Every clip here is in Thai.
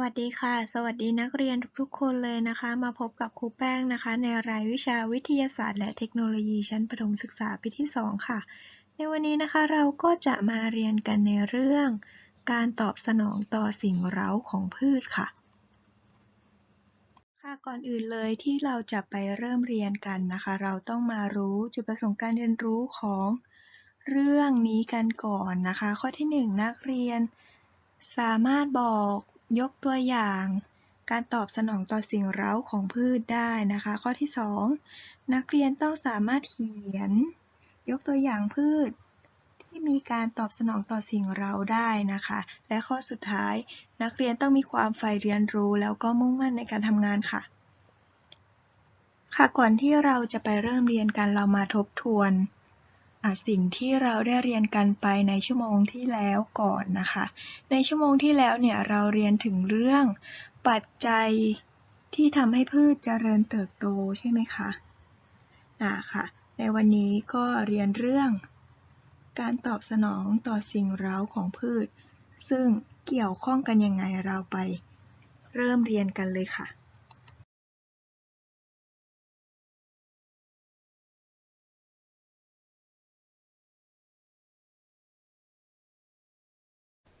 วัสดีค่ะ สวัสดีนักเรียนทุกๆ คนเลยนะคะ มาพบกับครูแป้งนะคะ ในรายวิชาวิทยาศาสตร์ และเทคโนโลยีชั้นประถมศึกษาปีที่ 2 ค่ะ ในวันนี้นะคะเราก็จะมาเรียนกันในเรื่อง การตอบสนองต่อสิ่งเร้าของพืชค่ะ ค่ะก่อนอื่นเลยที่เราจะไปเริ่มเรียนกันนะคะ เราต้องมารู้จุดประสงค์การเรียนรู้ของเรื่องนี้กันก่อนนะคะ ข้อที่ 1 นักเรียน สามารถบอก ยกตัวอย่างการตอบสนองต่อสิ่งเร้าของพืชได้นะคะ ข้อที่ 2 นักเรียนต้องสามารถเขียน ยกตัวอย่างพืชที่มีการตอบสนองต่อสิ่งเร้าได้นะคะ และข้อสุดท้ายนักเรียนต้องมีความใฝ่เรียนรู้แล้วก็มุ่งมั่นในการทำงานค่ะ ค่ะก่อนที่เราจะไปเริ่มเรียนกันเรามาทบทวน สิ่งที่เราได้เรียนกันไปในชั่วโมงที่แล้วก่อนนะคะ ในชั่วโมงที่แล้วเนี่ยเราเรียนถึงเรื่องปัจจัยที่ทำให้พืชเจริญเติบโตใช่ไหมคะอ่าค่ะ ในวันนี้ก็เรียนเรื่องการตอบสนองต่อสิ่งเร้าของพืช ซึ่งเกี่ยวข้องกันยังไงเราไป เริ่มเรียนกันเลยค่ะ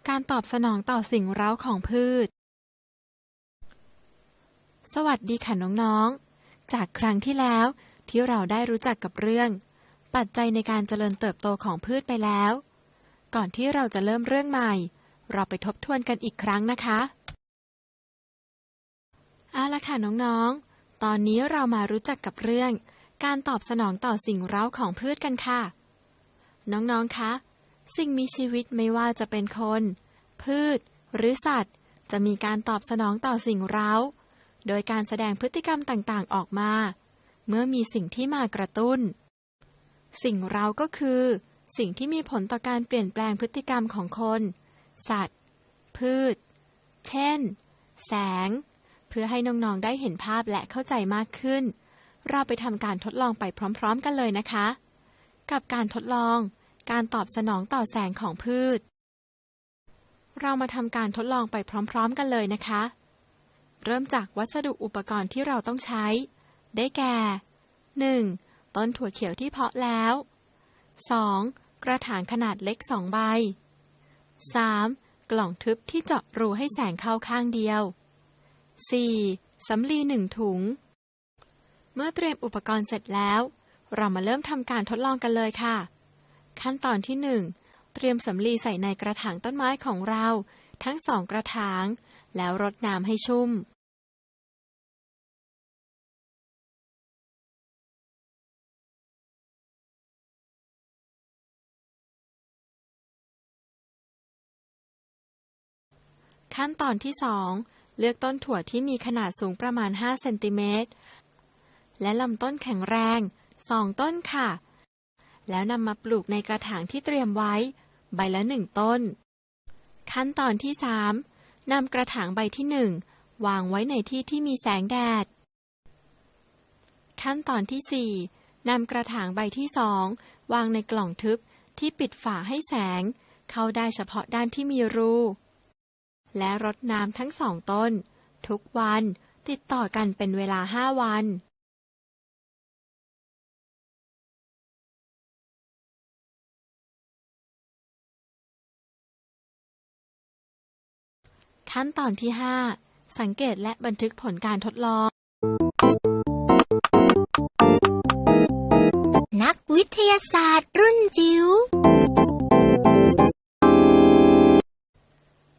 การตอบสนองต่อสิ่งเร้าของพืช สวัสดีค่ะน้องๆ จากครั้งที่แล้วที่เราได้รู้จักกับเรื่อง ปัจจัยในการเจริญเติบโตของพืชไปแล้ว ก่อนที่เราจะเริ่มเรื่องใหม่ เราไปทบทวนกันอีกครั้งนะคะเอาละค่ะน้องๆ ตอนนี้เรามารู้จักกับเรื่อง การตอบสนองต่อสิ่งเร้าของพืชกันค่ะ น้องๆ คะ สิ่งมีชีวิตไม่ว่าจะเป็นคน พืช หรือสัตว์ จะมีการตอบสนองต่อสิ่งเร้า โดยการแสดงพฤติกรรมต่างๆออกมา เมื่อมีสิ่งที่มากระตุ้น สิ่งเร้าก็คือ สิ่งที่มีผลต่อการเปลี่ยนแปลงพฤติกรรมของคน สัตว์ พืช เช่น แสง เพื่อให้น้องๆได้เห็นภาพและเข้าใจมากขึ้น เราไปทำการทดลองไปพร้อม ๆ กันเลยนะคะ กับการทดลอง การตอบสนองต่อแสงของพืช เรามาทำการทดลองไปพร้อม ๆ กันเลยนะคะ เริ่มจากวัสดุอุปกรณ์ที่เราต้องใช้ ได้แก่ 1. ต้นถั่วเขียวที่เพาะแล้ว 2. กระถางขนาดเล็ก 2 ใบ 3. กล่องทึบที่เจาะรูให้แสงเข้าข้างเดียว 4. สำลีหนึ่งถุง เมื่อเตรียมอุปกรณ์เสร็จแล้ว เรามาเริ่มทำการทดลองกันเลยค่ะ ขั้นตอนที่ 1 เตรียมสำลีใส่ในกระถางต้นไม้ของเรา ทั้งสองกระถาง แล้วรดน้ำให้ชุ่ม ขั้นตอนที่ 2 เลือกต้นถั่วที่มีขนาดสูงประมาณ 5 เซนติเมตร และลำต้นแข็งแรง 2 ต้นค่ะ แล้วนำมาปลูกในกระถางที่เตรียมไว้ ใบละหนึ่งต้น ขั้นตอนที่สามนำกระถางใบที่หนึ่งวางไว้ในที่ที่มีแสงแดด ขั้นตอนที่สี่นำกระถางใบที่สองวางในกล่องทึบที่ปิดฝาให้แสง เข้าได้เฉพาะด้านที่มีรูและรดน้ำทั้งสองต้น ทุกวันติดต่อกันเป็นเวลาห้าวัน ขั้นตอนที่ 5 สังเกตและบันทึกผลการทดลอง นักวิทยาศาสตร์รุ่นจิ๋ว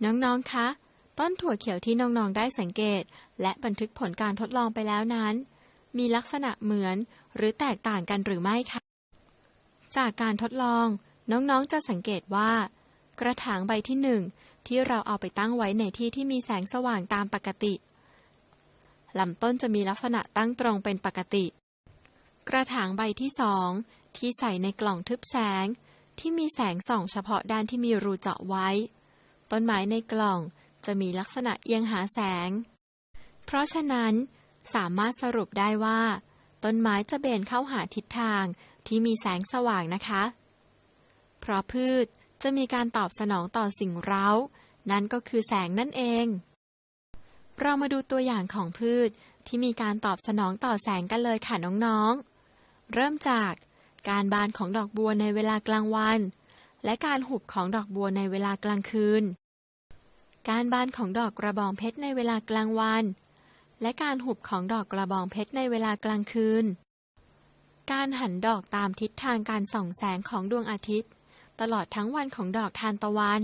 น้อง ๆ คะ ต้นถั่วเขียวที่น้อง ๆ ได้สังเกต และบันทึกผลการทดลองไปแล้วนั้น มีลักษณะเหมือนหรือแตกต่างกันหรือไม่คะ จากการทดลอง น้อง ๆ จะสังเกตว่า กระถางใบที่หนึ่ง ที่เราเอาไปตั้งไว้ในที่ที่มีแสงสว่างตามปกติลำต้นจะมีลักษณะตั้งตรงเป็นปกติ กระถางใบที่สองที่ใส่ในกล่องทึบแสง ที่มีแสงส่องเฉพาะด้านที่มีรูเจาะไว้ ต้นไม้ในกล่องจะมีลักษณะเอียงหาแสง เพราะฉะนั้นสามารถสรุปได้ว่า ต้นไม้จะเบนเข้าหาทิศทางที่มีแสงสว่างนะคะ เพราะพืช จะมีการตอบสนองต่อสิ่งเร้า นั่นก็คือแสงนั่นเอง เรามาดูตัวอย่างของพืชที่มีการตอบสนองต่อแสงกันเลยค่ะน้องๆ เริ่มจากการบานของดอกบัวในเวลากลางวัน และการหุบของดอกบัวในเวลากลางคืน การบานของดอกกระบองเพชรในเวลากลางวัน และการหุบของดอกกระบองเพชรในเวลากลางคืน การหันดอกตามทิศทางการส่องแสงของดวงอาทิตย์ ตลอดทั้งวันของดอกทานตะวัน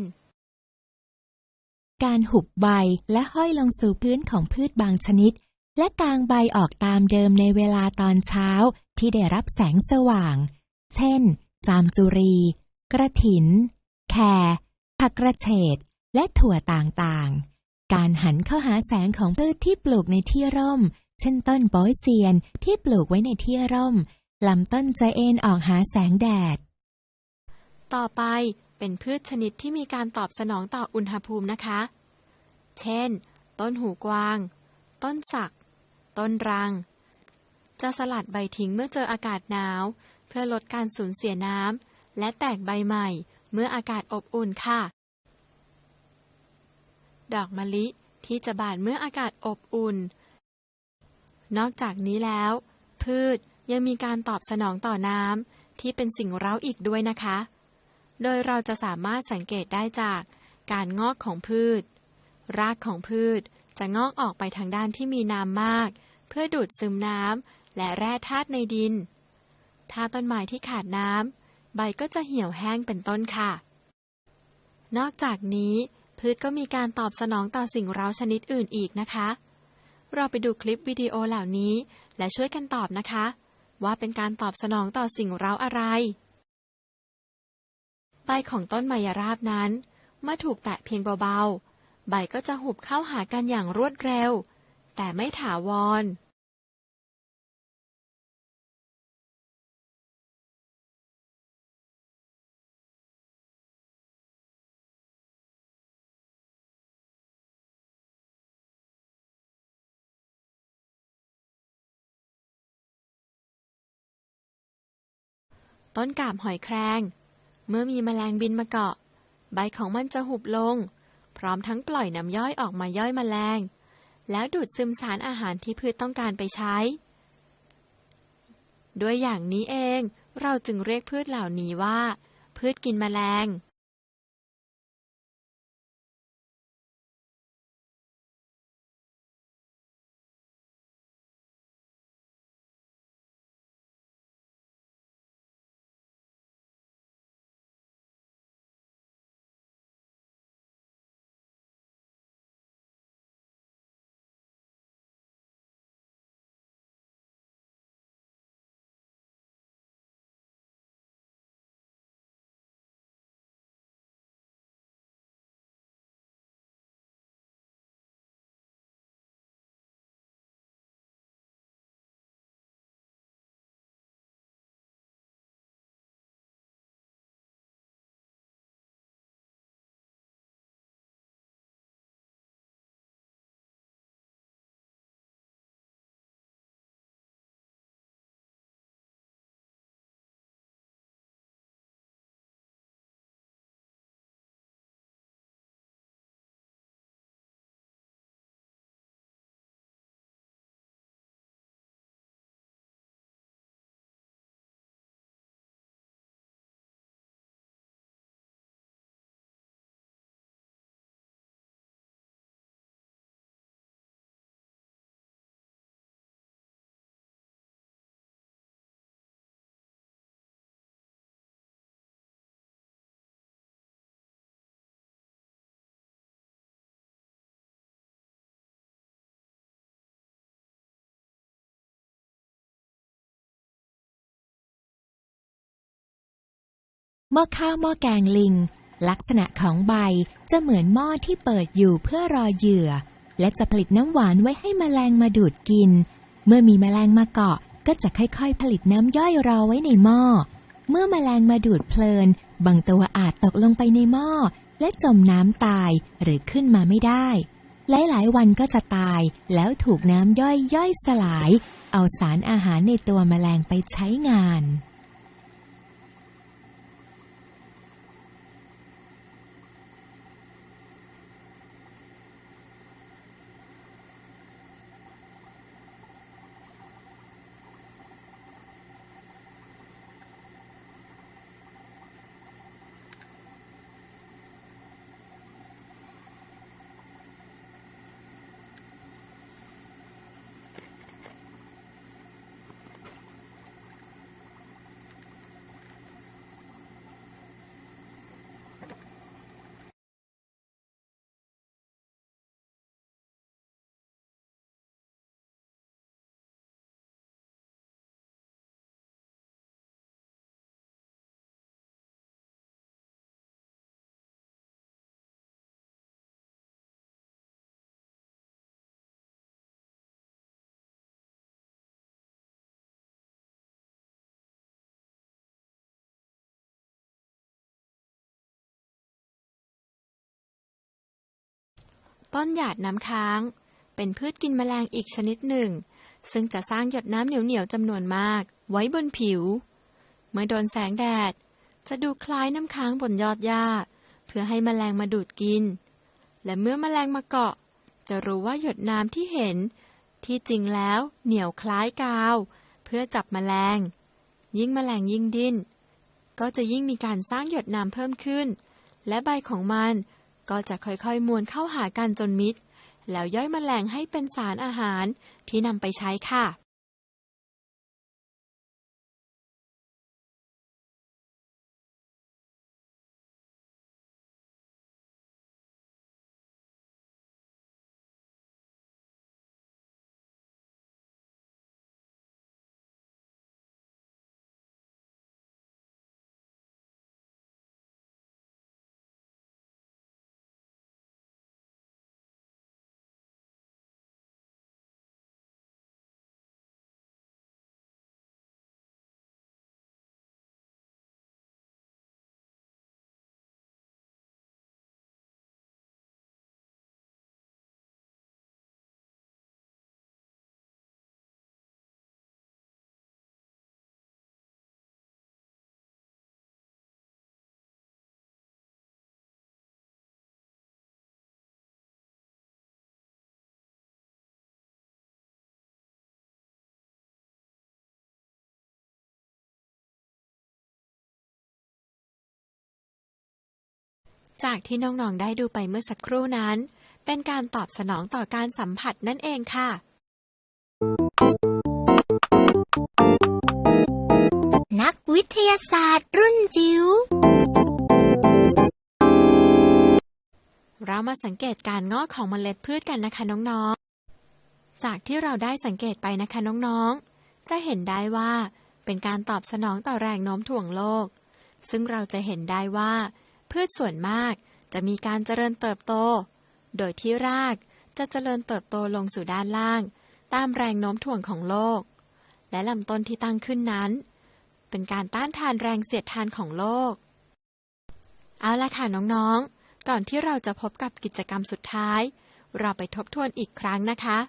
การหุบใบและห้อยลงสู่พื้นของพืชบางชนิด และกางใบออกตามเดิมในเวลาตอนเช้าที่ได้รับแสงสว่าง เช่น จามจุรี กระถิน แครผักกระเฉด และถั่วต่างๆ การหันเข้าหาแสงของพืชที่ปลูกในที่ร่ม เช่นต้นโป๊ยเซียนที่ปลูกไว้ในที่ร่มลำต้นจะเอ็นออกหาแสงแดด ต่อไปเป็นพืชชนิดที่มีการตอบสนองต่ออุณหภูมินะคะ เช่น ต้นหูกวาง ต้นสัก ต้นรัง จะสลัดใบทิ้งเมื่อเจออากาศหนาว เพื่อลดการสูญเสียน้ำและแตกใบใหม่เมื่ออากาศอบอุ่นค่ะ ดอกมะลิที่จะบานเมื่ออากาศอบอุ่น นอกจากนี้แล้ว พืชยังมีการตอบสนองต่อน้ำที่เป็นสิ่งเร้าอีกด้วยนะคะ โดยเราจะสามารถสังเกตได้จากการงอกของพืช รากของพืชจะงอกออกไปทางด้านที่มีน้ำมาก เพื่อดูดซึมน้ำและแร่ธาตุในดิน ถ้าต้นไม้ที่ขาดน้ำใบก็จะเหี่ยวแห้งเป็นต้นค่ะ นอกจากนี้ พืชก็มีการตอบสนองต่อสิ่งเร้าชนิดอื่นอีกนะคะ เราไปดูคลิปวิดีโอเหล่านี้ และช่วยกันตอบนะคะ ว่าเป็นการตอบสนองต่อสิ่งเร้าอะไร บของต้นไมยราบนั้น เมื่อถูกแตะเพียงเบาๆ ใบก็จะหุบเข้าหากันอย่างรวดเร็ว แต่ไม่ถาวร ต้นกาบหอยแครง เมื่อมีแมลงบินมาเกาะ ใบของมันจะหุบลง พร้อมทั้งปล่อยน้ำย่อยออกมาย่อยแมลง แล้วดูดซึมสารอาหารที่พืชต้องการไปใช้ ด้วยอย่างนี้เอง เราจึงเรียกพืชเหล่านี้ว่า พืชกินแมลง หม้อข้าวหม้อแกงลิง ลักษณะของใบจะเหมือนหม้อที่เปิดอยู่เพื่อรอเหยื่อ และจะผลิตน้ำหวานไว้ให้แมลงมาดูดกิน เมื่อมีแมลงมาเกาะก็จะค่อยๆ ผลิตน้ำย่อยรอไว้ในหม้อ เมื่อแมลงมาดูดเพลิน บางตัวอาจตกลงไปในหม้อ และจมน้ำตายหรือขึ้นมาไม่ได้ หลายๆ วันก็จะตายแล้วถูกน้ำย่อยย่อยสลาย เอาสารอาหารในตัวแมลงไปใช้งาน ต้นหยาดน้ำค้าง เป็นพืชกินแมลงอีกชนิดหนึ่ง ซึ่งจะสร้างหยดน้ำเหนียวๆจำนวนมาก ไว้บนผิว เมื่อโดนแสงแดด จะดูคล้ายน้ำค้างบนยอดหญ้า เพื่อให้แมลงมาดูดกิน และเมื่อแมลงมาเกาะ จะรู้ว่าหยดน้ำที่เห็น ที่จริงแล้วเหนียวคล้ายกาว เพื่อจับแมลง ยิ่งแมลงยิ่งดิ้นก็จะยิ่งมีการสร้างหยดน้ำเพิ่มขึ้น และใบของมัน ก็จะค่อยๆมวนเข้าหากันจนมิด แล้วย่อยมแมลงให้เป็นสารอาหารที่นำไปใช้ค่ะ จากที่น้อง ๆ ได้ดูไปเมื่อสักครู่นั้น เป็นการตอบสนองต่อการสัมผัสนั่นเองค่ะ นักวิทยาศาสตร์รุ่นจิ๋ว เรามาสังเกตการงอกของเมล็ดพืชกันนะคะน้องๆ จากที่เราได้สังเกตไปนะคะน้องๆ จะเห็นได้ว่าเป็นการตอบสนองต่อแรงโน้มถ่วงโลก ซึ่งเราจะเห็นได้ว่า พืชส่วนมากจะมีการเจริญเติบโต โดยที่รากจะเจริญเติบโตลงสู่ด้านล่าง ตามแรงโน้มถ่วงของโลก และลำต้นที่ตั้งขึ้นนั้น เป็นการต้านทานแรงเสียดทานของโลก เอาละค่ะน้องๆ ก่อนที่เราจะพบกับกิจกรรมสุดท้าย เราไปทบทวนอีกครั้งนะคะ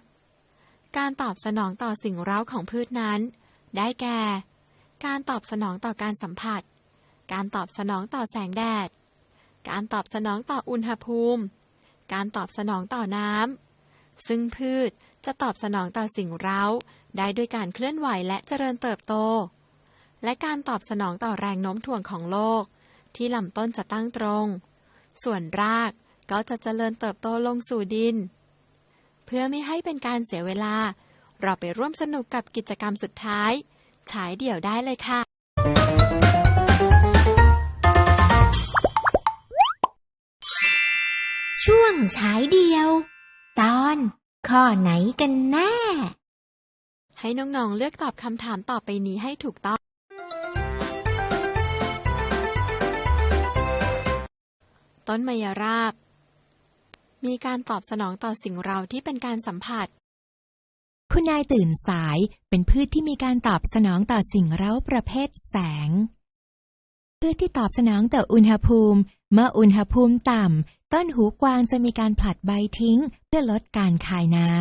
การตอบสนองต่อสิ่งเร้าของพืชนั้น ได้แก่ การตอบสนองต่อการสัมผัส การตอบสนองต่อแสงแดด การตอบสนองต่ออุณหภูมิ การตอบสนองต่อน้ำ ซึ่งพืชจะตอบสนองต่อสิ่งเร้า ได้ด้วยการเคลื่อนไหวและเจริญเติบโต และการตอบสนองต่อแรงโน้มถ่วงของโลก ที่ลำต้นจะตั้งตรง ส่วนรากก็จะเจริญเติบโตลงสู่ดิน เพื่อไม่ให้เป็นการเสียเวลา เราไปร่วมสนุกกับกิจกรรมสุดท้าย ฉายเดี่ยวได้เลยค่ะ ช่วงฉายเดียว ตอนข้อไหนกันแน่ ให้น้องๆเลือกตอบคำถามต่อไปนี้ให้ถูกต้อง ต้นมยราบ มีการตอบสนองต่อสิ่งเราที่เป็นการสัมผัส คุณนายตื่นสายเป็นพืชที่มีการตอบสนองต่อสิ่งเร้าประเภทแสงพืชที่ตอบสนองต่ออุณหภูมิ เมื่ออุณหภูมิต่ำ ต้นหูกวางจะมีการผลัดใบทิ้ง เพื่อลดการคายน้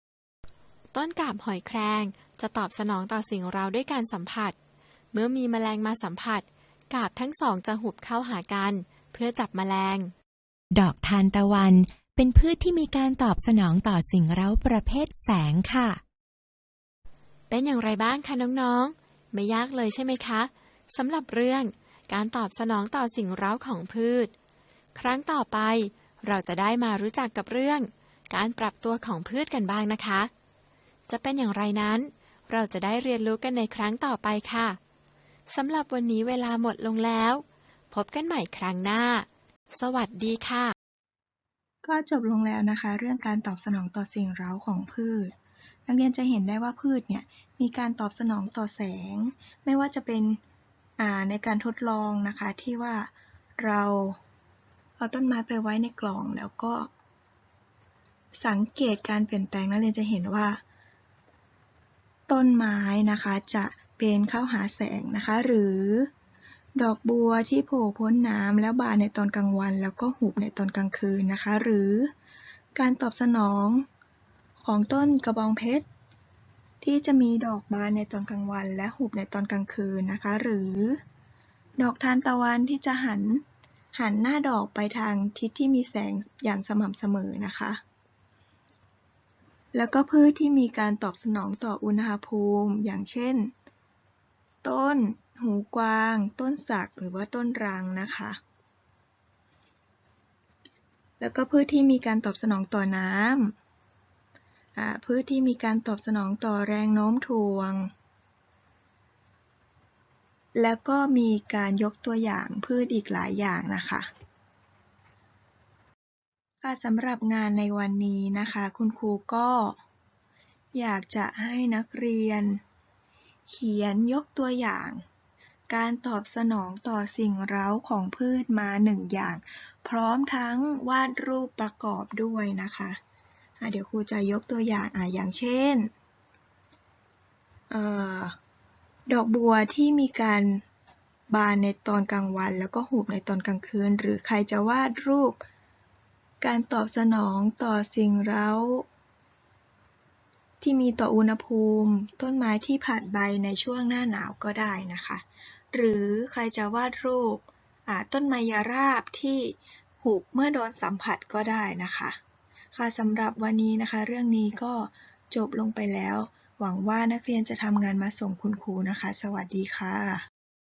ำ ต้นกาบหอยแครงจะตอบสนองต่อสิ่งเราด้วยการสัมผัส เมื่อมีแมลงมาสัมผัส กาบทั้งสองจะหุบเข้าหากัน เพื่อจับแมลง ดอกทานตะวันเป็นพืชที่มีการตอบสนองต่อสิ่งเร้าประเภทแสงค่ะ เป็นอย่างไรบ้างคะน้องๆ ไม่ยากเลยใช่ไหมคะสำหรับเรื่องการตอบสนองต่อสิ่งเร้าของพืช ครั้งต่อไป เราจะได้มารู้จักกับเรื่อง การปรับตัวของพืชกันบ้างนะคะ จะเป็นอย่างไรนั้น เราจะได้เรียนรู้กันในครั้งต่อไปค่ะสำหรับวันนี้เวลาหมดลงแล้ว พบกันใหม่ครั้งหน้า สวัสดีค่ะ ก็จบลงแล้วนะคะ เรื่องการตอบสนองต่อสิ่งเร้าของพืช นักเรียนจะเห็นได้ว่าพืชเนี่ยมีการตอบสนองต่อแสง ไม่ว่าจะเป็นในการทดลองนะคะที่ว่าเรา เอาต้นไม้ไปไว้ในกล่องแล้วก็ สังเกตการเปลี่ยนแปลงนักเรียนจะเห็นว่า ต้นไม้นะคะจะเป็นเข้าหาแสงนะคะ หรือดอกบัวที่โผล่พ้นน้ำแล้วบานในตอนกลางวัน แล้วก็หุบในตอนกลางคืนนะคะ หรือการตอบสนองของต้นกระบองเพชรที่จะมีดอกบานในตอนกลางวัน และหุบในตอนกลางคืนนะคะ หรือ ดอกทานตะวันที่จะหัน หันหน้าดอกไปทางทิศที่มีแสงอย่างสม่ำเสมอนะคะ แล้วก็พืชที่มีการตอบสนองต่ออุณหภูมิ อย่างเช่น ต้น หูกวาง ต้นสักหรือว่าต้นรังนะคะ แล้วก็พืชที่มีการตอบสนองต่อน้ำพืชที่มีการตอบสนองต่อแรงโน้มถ่วง แล้วก็มีการยกตัวอย่างพืชอีกหลายอย่างนะคะค่ะสำหรับงานในวันนี้นะคะ คุณครูก็อยากจะให้นักเรียน เขียนยกตัวอย่าง การตอบสนองต่อสิ่งเร้าของพืชมาหนึ่งอย่าง พร้อมทั้งวาดรูปประกอบด้วยนะคะะเดี๋ยวครูจะยกตัวอย่างอะอย่างเช่น เอ่อ ดอกบัวที่มีการบานในตอนกลางวัน แล้วก็หุบในตอนกลางคืน หรือใครจะวาดรูป การตอบสนองต่อสิ่งเร้า ที่มีต่ออุณหภูมิ ต้นไม้ที่ผลัดใบในช่วงหน้าหนาวก็ได้นะคะ หรือใครจะวาดรูปต้นไมยราบที่หุบเมื่อโดนสัมผัสก็ได้นะคะ ค่ะสำหรับวันนี้นะคะ เรื่องนี้ก็จบลงไปแล้ว หวังว่านักเรียนจะทำงานมาส่งคุณครูนะคะ สวัสดีค่ะ